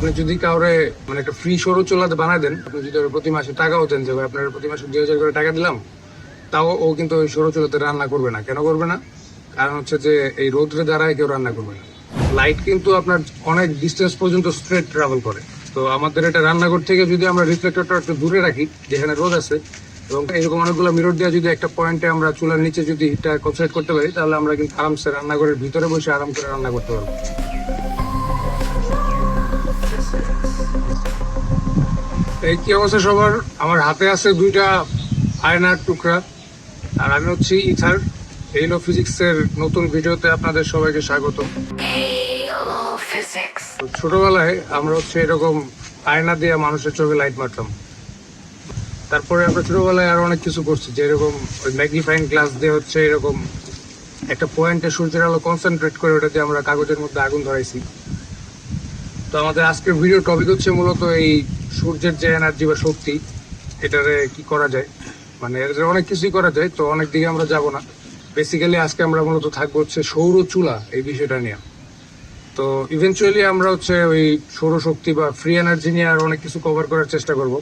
আপনি যদি কাউরে মানে একটা ফ্রি সরু চুলাতে বানায় দেন, আপনি যদি প্রতি মাসে টাকাও দেন যে আপনার প্রতি মাসে দুই হাজার করে টাকা দিলাম, তাও ও কিন্তু ওই সরু চুলাতে রান্না করবে না। কেন করবে না? কারণ হচ্ছে যে, এই রোদ্রে দ্বারাই কেউ রান্না করবে না। লাইট কিন্তু আপনার অনেক ডিস্টেন্স পর্যন্ত স্ট্রেট ট্রাভেল করে। তো আমাদের এটা রান্নাঘর থেকে যদি আমরা রিফ্লেক্টরটা একটু দূরে রাখি, যেখানে রোদ আছে, এবং এরকম অনেকগুলো মিরর দিয়ে যদি একটা পয়েন্টে আমরা চুলার নিচে যদি হিটটা কনসেন্ট্রেট করতে পারি, তাহলে আমরা কিন্তু আরামসে রান্নাঘরের ভিতরে বসে আরাম করে রান্না করতে পারব। এই কি অবস্থা সবার? আমার হাতে আছে দুইটা আয়নার টুকরা। আর আমি হচ্ছি ইথার এইলো ফিজিক্সের নতুন ভিডিওতে আপনাদের সবাইকে স্বাগত। ছোটবেলায় আমরা হচ্ছে এরকম আয়না দিয়ে মানুষের চোখে লাইট মারতাম। তারপরে আমরা ছোটবেলায় আরও অনেক কিছু করছি, যে এরকম ওই ম্যাগনিফাইং গ্লাস দিয়ে হচ্ছে এরকম একটা পয়েন্টে সূর্যের আলো কনসেন্ট্রেট করে ওটা দিয়ে আমরা কাগজের মধ্যে আগুন ধরাইছি। তো আমাদের আজকের ভিডিও টপিক হচ্ছে মূলত এই সূর্যের যে এনার্জি বা শক্তি, এটারে কি করা যায়? মানে অনেক কিছুই করা যায়, তো অনেক দিকে আমরা যাব না। বেসিক্যালি আজকে আমরা মূলত থাকব হচ্ছে সৌর চুলা এই বিষয়টা নিয়ে। তো ইভেনচুয়ালি আমরা হচ্ছে ওই সৌরশক্তি বা ফ্রি এনার্জি নিয়ে আর অনেক কিছু কভার করার চেষ্টা করব।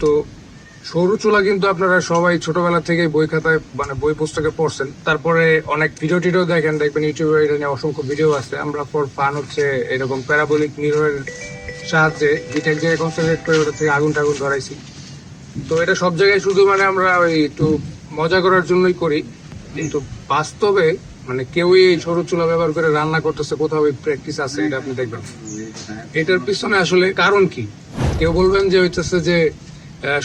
তো সৌর চুলা কিন্তু আপনারা সবাই ছোটবেলা থেকে বই খাতায় মানে বই পুস্তকে পড়ছেন। তারপরে অনেক ভিডিও টিডিও দেখেন, দেখবেন ইউটিউবে এটা নিয়ে অসংখ্য ভিডিও আছে। আমরা ফর ফান হচ্ছে এরকম প্যারাবলিক মিররের সাহায্যে হিট এক জায়গায় কনসেন্ট্রেট করে ওটা থেকে আগুন টাগুন ধরাইছি। তো এটা সব জায়গায় শুধু মানে আমরা ওই একটু মজা করার জন্যই করি। কিন্তু বাস্তবে মানে কেউই এই সরু চুলা ব্যবহার করে রান্না করতেছে, কোথাও প্র্যাকটিস আছে, এটা আপনি দেখবেন। এটার পিছনে আসলে কারণ কি? কেউ বলবেন যে হইতেছে যে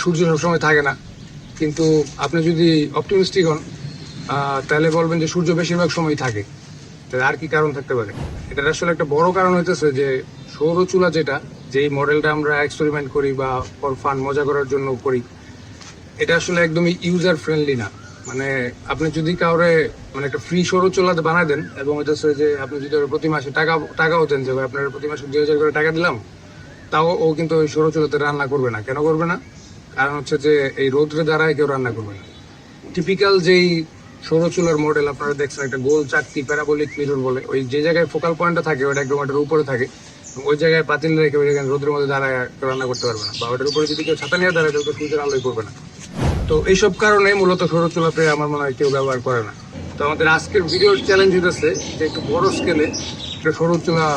সূর্য সবসময় থাকে না। কিন্তু আপনি যদি অপটিমিস্টিক হন তাহলে বলবেন যে সূর্য বেশিরভাগ সময় থাকে। তাহলে আর কি কারণ থাকতে পারে? এটার আসলে একটা বড় কারণ হইতেছে যে সৌর চুলা যেটা, যেই মডেলটা আমরা এক্সপেরিমেন্ট করি বা ফর ফান মজা করার জন্য করি, এটা আসলে একদমই ইউজার ফ্রেন্ডলি না। মানে আপনি যদি কাউরে মানে একটা ফ্রি সরু চুলাতে বানায় দেন এবং এটা যে আপনি যদি প্রতি মাসে টাকা, টাকাও দেন, যে আপনার প্রতি মাসে দুই হাজার করে টাকা দিলাম, তাও ও কিন্তু ওই সরু চুলাতে রান্না করবে না। কেন করবে না? কারণ হচ্ছে যে এই রোদ্রে দ্বারাই কেউ রান্না করবে না। টিপিক্যাল যেই সৌর চুলার মডেল আপনারা দেখছেন একটা গোল চাকতি প্যারাবলিক মিরর বলে, ওই যে জায়গায় ফোকাল পয়েন্টটা থাকে, ওটা একদম ওটার উপরে থাকে। ওই জায়গায় পাতিল রেখে ওই জায়গায় রোদ্রের মধ্যে দাঁড়ায় রান্না করতে পারবে না। বা ওটার উপরে যদি কেউ ছাতা নিয়ে দাঁড়ায় তাহলে সূর্যের আলোই করবে না। তো এইসব কারণে মূলত সৌর চুলাতে আমার মনে হয় কেউ ব্যবহার করে না। তো আমাদের আজকের ভিডিওর চ্যালেঞ্জ হতেছে যে একটু বড় স্কেলে একটা সৌর চুলা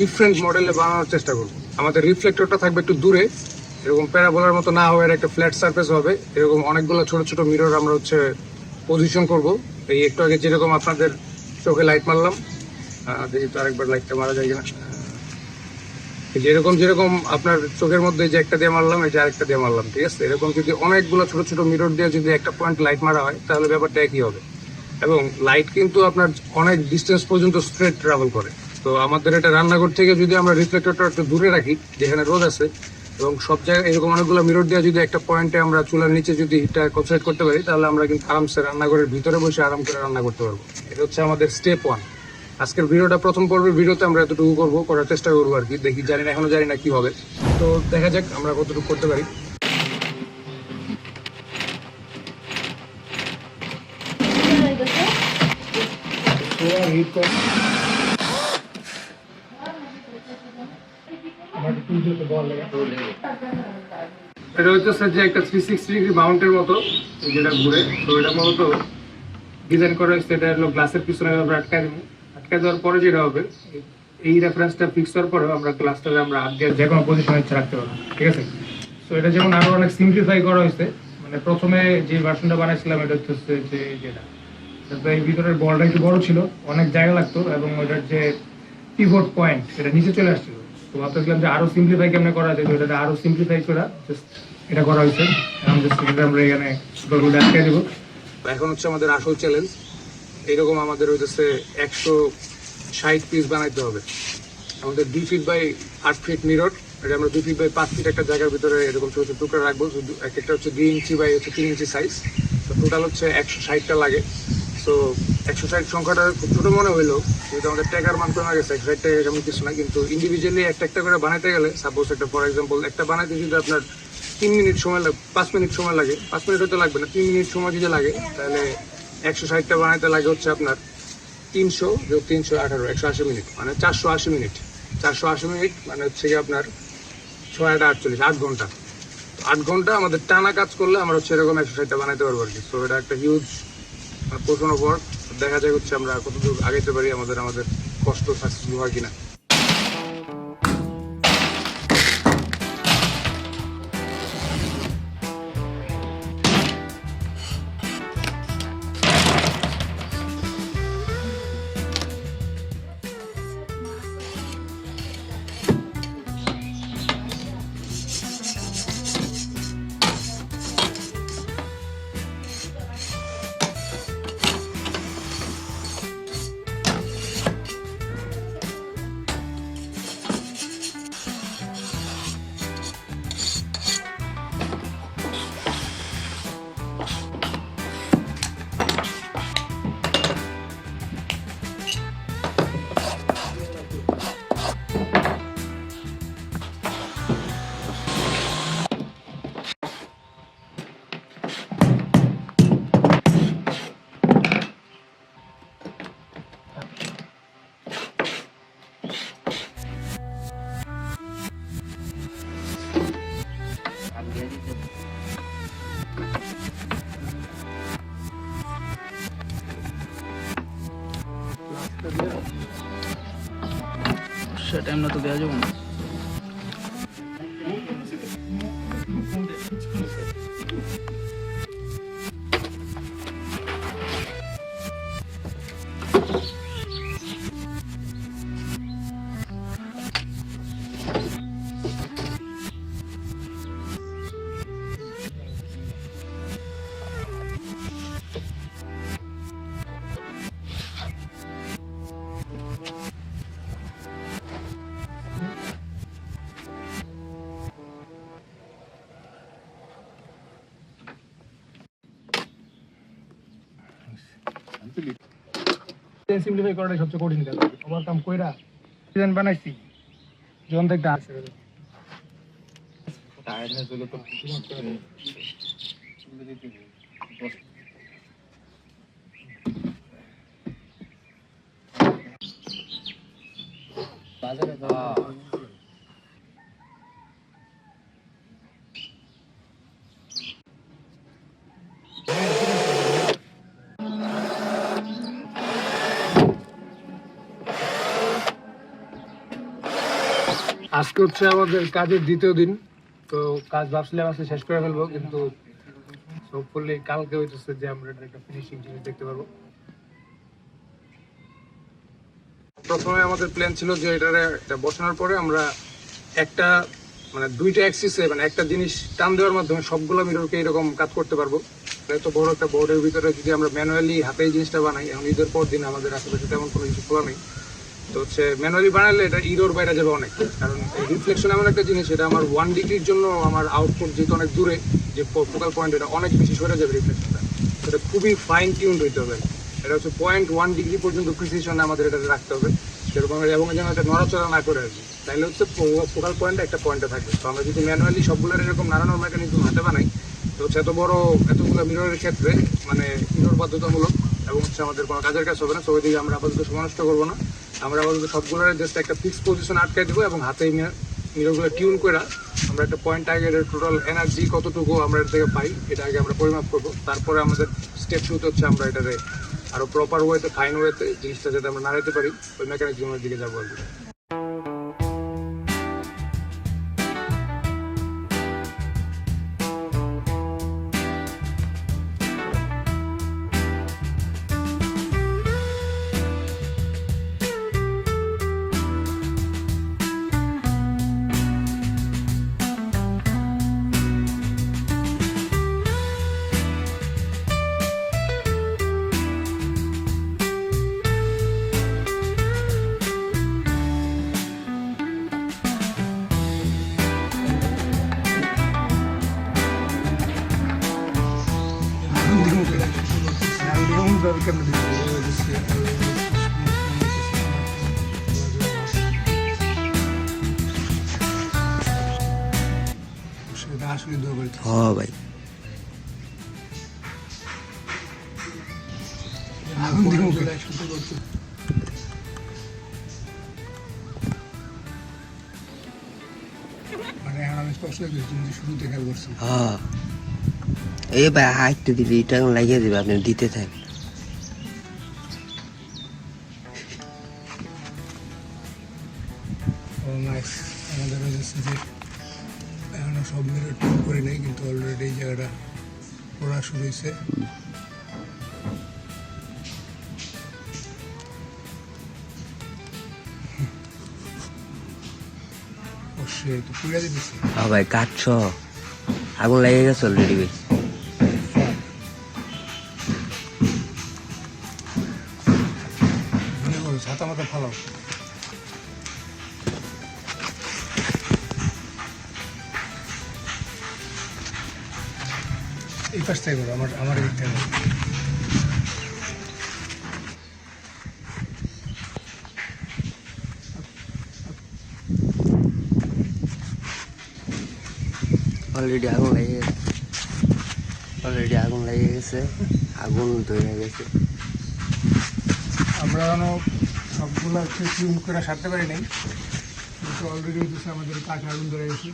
ডিফারেন্ট মডেলে বানানোর চেষ্টা করব। আমাদের রিফ্লেক্টরটা থাকবে একটু দূরে এরকম প্যারাবোলার মতো না হয়ে একটা ফ্ল্যাট সারফেস হবে। এরকম অনেকগুলো ছোট ছোট মিরর আমরা হচ্ছে পজিশন করব। এই একটু আগে যেরকম আপনাদের চোখে লাইট মারলাম আহ, দেখি তো আরেকবার লাইটটা মারা যায় কিনা। যেরকম যেরকম আপনার চোখের মধ্যে যে একটা দিয়ে মারলাম, এই যে আরেকটা দিয়ে মারলাম, ঠিক আছে? এরকম যদি অনেকগুলো ছোট ছোট মিরর দিয়ে যদি একটা পয়েন্ট লাইট মারা হয়, তাহলে ব্যাপারটা একই হবে। এবং লাইট কিন্তু আপনার অনেক ডিস্টেন্স পর্যন্ত স্ট্রেট ট্রাভেল করে। তো আমাদের এটা রান্নাঘর থেকে যদি আমরা রিফ্লেক্টরটা একটু দূরে রাখি, যেখানে রোদ আছে, এবং সব জায়গায় এরকম অনেকগুলো মিরর দিয়ে যদি একটা পয়েন্টে আমরা চুলার নিচে যদি হিটটা কনসেন্ট্রেট করতে পারি, তাহলে আমরা কিন্তু আরামসে রান্নাঘরের ভিতরে বসে আরাম করে রান্না করতে পারব। এটা হচ্ছে আমাদের স্টেপ ওয়ান আজকের ভিডিওটা প্রথম পর্বের ভিডিওতে আমরা এতটুকু করব, করার চেষ্টা করব আর কি, দেখি জানি না, এখনও জানি না কি হবে। তো দেখা যাক আমরা কতটুকু করতে পারি। এটা হচ্ছে যে একটা থ্রি সিক্সটি ডিগ্রি মাউন্টের মতো ঘুরে, তো এটা মূলত ডিজাইন করা হয়েছে, এটা হলো গ্লাসের পিছনে আমরা আটকায় দেবো। আটকায় দেওয়ার পরে যেটা হবে, এই রেফারেন্সটা ফিক্স হওয়ার পরে আমরা গ্লাসটাকে আমরা দিয়ে যে কোনো পজিশনে ইচ্ছা রাখতে পারব, ঠিক আছে? তো এটা যেমন আরও অনেক সিম্পলিফাই করা হয়েছে মানে প্রথমে যে ভার্সনটা বানাইছিলাম, এটা হচ্ছে যে যেটা। তো এই ভিতরের বলটা একটু বড় ছিল, অনেক জায়গা লাগতো, এবং ওটার যে পিভট পয়েন্ট এটা নিচে চলে আসছিল। তো ভাবতেছিলাম যে আরও সিম্পলিফাই কেমনে করা যায় এটা আরও সিম্পলিফাই করা জাস্ট এটা করা হয়েছে। আমরা এখানে সুতোগুলো আটকে দেবো। এখন হচ্ছে আমাদের আসল চ্যালেঞ্জ এরকম আমাদের হইতেছে একশো ষাট পিস বানাইতে হবে। আমাদের দুই ফিট বাই আট ফিট মিরর এটা আমরা দুই ফিট বাই পাঁচ ফিট একটা জায়গার ভিতরে এরকম ছোট ছোট টুকরা রাখব এক একটা হচ্ছে দুই ইঞ্চি বাই হচ্ছে তিন ইঞ্চি সাইজ তো টোটাল হচ্ছে একশো ষাটটা লাগে। তো একশো ষাট সংখ্যাটা খুব ছোটো মনে হইল, যেহেতু আমাদের টাকার মান কমে গেছে, একশো ষাট টাকা কিছু না কিন্তু ইন্ডিভিজুয়ালি একটা একটা করে বানাইতে গেলে সাপোজ একটা ফর এক্সাম্পল একটা বানাইতে যদি আপনার তিন মিনিট সময় লাগে পাঁচ মিনিট সময় লাগে, পাঁচ মিনিট হতে লাগবে না, তিন মিনিট সময় যদি লাগে, তাহলে একশো ষাটটা বানাইতে লাগে হচ্ছে আপনার তিনশো, যোগ তিনশো আঠারো, একশো আশি মিনিট মানে চারশো আশি মিনিট। চারশো আশি মিনিট মানে হচ্ছে কি আপনার ছয় আট আটচল্লিশ, আট ঘণ্টা। আট ঘণ্টা আমাদের টানা কাজ করলে আমরা হচ্ছে এরকম একশো ষাটটা বানাইতে পারব আর কি। তো এটা একটা হিউজ প্রশ্নের পর দেখা যায় হচ্ছে আমরা কতদূর আগাইতে পারি আমাদের আমাদের কষ্ট সাকসেসফুল হয় কিনা। সে টাইম না সিম্পলিফাই করাটাই সবচেয়ে কঠিন কাজ। ওভারকাম কইরা ডিজাইন বানাইছি। যখন থেকে আসে। আজকে হচ্ছে আমাদের কাজের দ্বিতীয় দিন, তো কাজ ভাবছিলাম আজকে শেষ করে ফেলব, কিন্তু হোপফুলি কালকে হইতেছে যে আমরা একটা ফিনিশিং জিনিস দেখতে পারব। প্রথমে আমাদের প্ল্যান ছিল যে এটারে এটা বসানোর পরে আমরা একটা মানে দুইটা অ্যাক্সিসে মানে একটা জিনিস টান দেওয়ার মাধ্যমে সবগুলো মিররকে এরকম কাজ করতে পারব। তো বড় একটা বোর্ডের ভিতরে যদি আমরা ম্যানুয়ালি হাতে এই জিনিসটা বানাই, এখন ঈদের পর দিন আমাদের আশেপাশে তেমন কোনো কিছু খোলা নেই। তো হচ্ছে ম্যানুয়ালি বানালে এটা ইরোর বাইরে যাবে অনেক। কারণ রিফ্লেকশন এমন একটা জিনিস, এটা আমার ওয়ান ডিগ্রির জন্য আমার আউটপুট যেহেতু অনেক দূরে, যে ফোকাল পয়েন্ট এটা অনেক বেশি সরে যাবে রিফ্লেকশনটা এটা খুবই ফাইন টিউন হইতে হবে। এটা হচ্ছে পয়েন্ট ওয়ান ডিগ্রি পর্যন্ত প্রিসিশন আমাদের এটা রাখতে হবে। সেরকম এবং যেন এটা নড়াচড়া না করে আর তাইলে হচ্ছে ফোকাল পয়েন্ট একটা পয়েন্টে থাকবে তো আমরা যদি ম্যানুয়ালি সবগুলোর এরকম নানানোর মেকানিজম হাতে বানাই, তো হচ্ছে এত বড় এতগুলো মিররের ক্ষেত্রে মানে মিরর বাধ্যতামূলক এবং হচ্ছে আমাদের কোনো কাজের কাজ হবে না, তো ওইদিকে আমরা আপাতত সময় নষ্ট করব না। আমরা আপাতত সবগুলোর জাস্ট একটা ফিক্স পজিশন আটকাই দেবো এবং হাতে মিররগুলো টিউন করে আমরা একটা পয়েন্ট আগে টোটাল এনার্জি কতটুকু আমরা এর থেকে পাই, এটা আগে আমরা পরিমাপ করব। তারপরে আমাদের স্টেপ শুরুতে হচ্ছে আমরা এটাতে আরও প্রপার ওয়েতে ফাইন ওয়েতে জিনিসটা যাতে আমরা নাড়াতে পারি, ওই মেকানিজমের দিকে যাব আর এই ভাই হাইটটা দিলে এটা লাগিয়ে দেবে, আপনি দিতে থাক ও নাইস আমাদের হচ্ছে সব টিম করে নেই, কিন্তু অলরেডি এই জায়গাটা পড়া শুরু হয়েছে। হ্যাঁ ভাই কাটছ। আগুন লেগে গেছে অলরেডি ভাই। ছাতা মাথা ফালাও। এই পাশ থেকে আমার আমার দিক থেকে অলরেডি আগুন লেগে গেছে। অলরেডি আগুন লেগে গেছে। আগুন ধরে গেছে। আমরা যেন সবগুলো হচ্ছে টিউন করে সারতে পারি নাই। কিন্তু অলরেডি হচ্ছে আমাদের কাছে আগুন ধরে গেছে।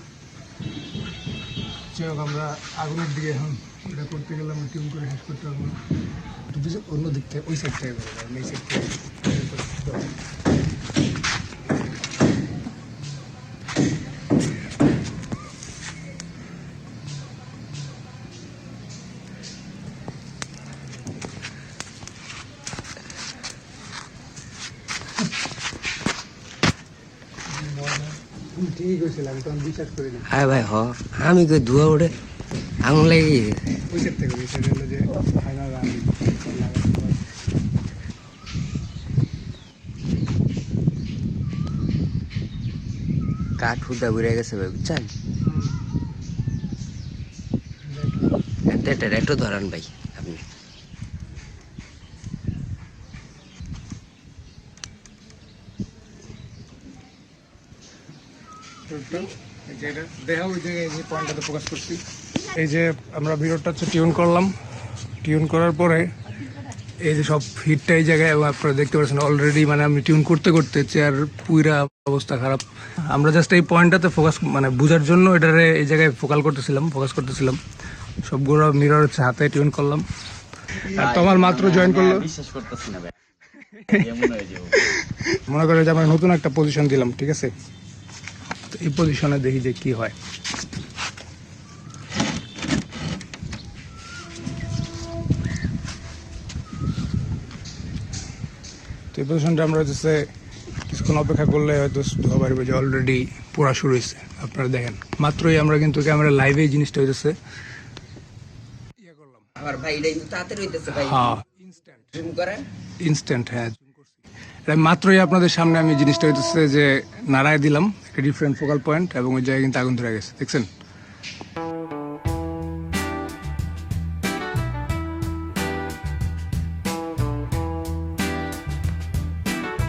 যাই আমরা আগুনের দিকে এখন এটা করতে গেলে আমরা টিউন করে শেষ করতে পারব না। অন্য দিক থেকে ওই সাইড থেকে এই সাইড থেকে তখন বিশ্বাস করি না হ্যাঁ ভাই হ। আমি কই ধোয়া উঠে আগুন লেগে গেছে ওই সাইড থেকে ওই সাইড হলো যে ফাইনাল রান কাঠ হুদা ঘুরে গেছে ভাই বুঝছেন? এটা ধরান ভাই। আপনি যেটা দেখা ওই জায়গায় যে পয়েন্টটাতে ফোকাস করছি। এই যে আমরা ভিডিওটা হচ্ছে টিউন করলাম। টিউন করার পরে এই যে সব হিটটা এই জায়গায় এবং আপনারা দেখতে পাচ্ছেন অলরেডি মানে আমি টিউন করতে করতে চেয়ার পুরা অবস্থা খারাপ। আমরা জাস্ট এই পয়েন্টটাতে ফোকাস মানে বোঝার জন্য এটারে এই জায়গায় ফোকাল করতেছিলাম ফোকাস করতেছিলাম। সবগুলো মিরর হচ্ছে হাতে টিউন করলাম। আর তোমার মাত্র জয়েন করল। বিশ্বাস করতেছি না মনে করে যে আমরা নতুন একটা পজিশন দিলাম ঠিক আছে? এই পজিশনে দেখি যে কি হয়। তো এই পজিশনটা আমরা হচ্ছে কিছুক্ষণ অপেক্ষা করলে হয়তো ধোয়া পারবে যে অলরেডি পড়া শুরু হয়েছে। আপনারা দেখেন মাত্রই আমরা কিন্তু ক্যামেরা লাইভে এই জিনিসটা হইতেছে। ইয়ে করলাম। আমার ভাই এটা তাড়াতাড়ি হইতেছে ভাই। হ্যাঁ। ইনস্ট্যান্ট জুম করেন। ইনস্ট্যান্ট হ্যাঁ। এটা মাত্রই আপনাদের সামনে আমি জিনিসটা হইতেছে যে নাড়ায় দিলাম। একটা ডিফারেন্ট ফোকাল পয়েন্ট এবং ওই জায়গায় কিন্তু আগুন ধরে গেছে। দেখছেন?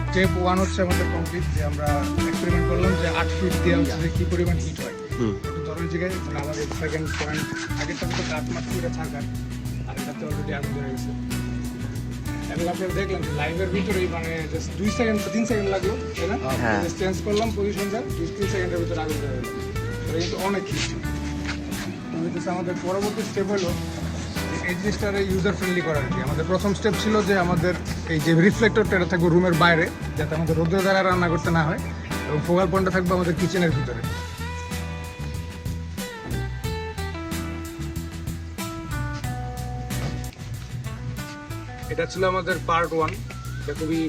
স্টেপ ওয়ান হচ্ছে আমাদের কমপ্লিট যে আমরা এক্সপেরিমেন্ট করলাম যে আট ফিট দিয়ে হচ্ছে যে কি পরিমাণ হিট হয়। ধরনের জায়গায় আমাদের সেকেন্ড পয়েন্ট আগেরটা তো কাঠ মাত্র এটা থাকার আর এটাতে অলরেডি আগুন ধরে গেছে। এবং আপনারা দেখলেন লাইভের ভিতরেই মানে জাস্ট দুই সেকেন্ড তিন সেকেন্ড লাগল তাই না? হ্যাঁ। চেঞ্জ করলাম পজিশনটা দুই তিন সেকেন্ডের ভিতরে আগুন ধরে গেলো এটা কিন্তু অনেক হিট আমাদের পরবর্তী স্টেপ হলো এই জিনিসটারে ইউজার ফ্রেন্ডলি করা আর কি। আমাদের প্রথম স্টেপ ছিল যে আমাদের এই যে রিফ্লেক্টরটা এটা থাকবে রুমের বাইরে যাতে আমাদের রোদ্রের দ্বারা রান্না করতে না হয় এবং ফোকাল পয়েন্টটা থাকবে আমাদের কিচেনের ভিতরে। এটা ছিল আমাদের পার্ট ওয়ান এটা খুবই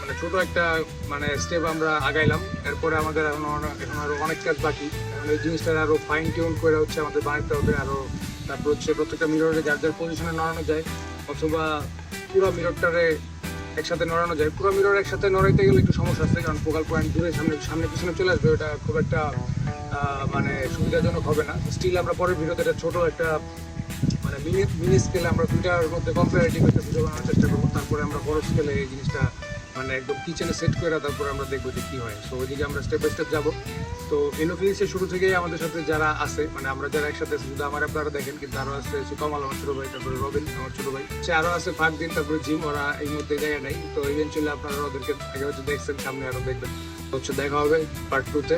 মানে ছোট একটা মানে স্টেপ আমরা আগাইলাম। এরপরে আমাদের এখন এখন আরও অনেক কাজ বাকি। এখন এই জিনিসটা আরও ফাইন টিউন করে হচ্ছে আমাদের বানাতে হবে আরও তারপর হচ্ছে প্রত্যেকটা মিররে যার যার পজিশনে নড়ানো যায়, অথবা পুরো মিররটারে একসাথে নড়ানো যায়। পুরো মিরর একসাথে নড়াইতে গেলে একটু সমস্যা আছে, কারণ ফোকাল পয়েন্ট দূরে, সামনে সামনে পিছনে চলে আসবে, ওটা খুব একটা মানে সুবিধাজনক হবে না। স্টিল আমরা পরের ভিডিওতে একটা ছোট একটা মানে স্কেলে আমরা দুইটার মধ্যে কম্পারেটিভ একটা ভিডিও বানানোর চেষ্টা করব। তারপরে আমরা বড় স্কেলে এই জিনিসটা মানে একদম কিচেনে সেট করে তারপরে আমরা দেখব যে কি হয়। সো ওইদিকে আমরা স্টেপ বাই স্টেপ যাব। তো এনোফিলিক্সের শুরু থেকেই আমাদের সাথে যারা আছে মানে আমরা যারা একসাথে শুধু আমার আপনারা দেখেন, কিন্তু আরও আছে হচ্ছে কমাল আমার ছোট ভাই, তারপরে রবিন আমার ছোট ভাই। সে আরও আছে ফাকদিন তারপরে জিম, ওরা এই মুহূর্তে জায়গায় নাই। তো ইভেনচুয়ালি আপনারা ওদেরকে আগে হচ্ছে দেখছেন, সামনে আরও দেখবেন। হচ্ছে দেখা হবে পার্ট টুতে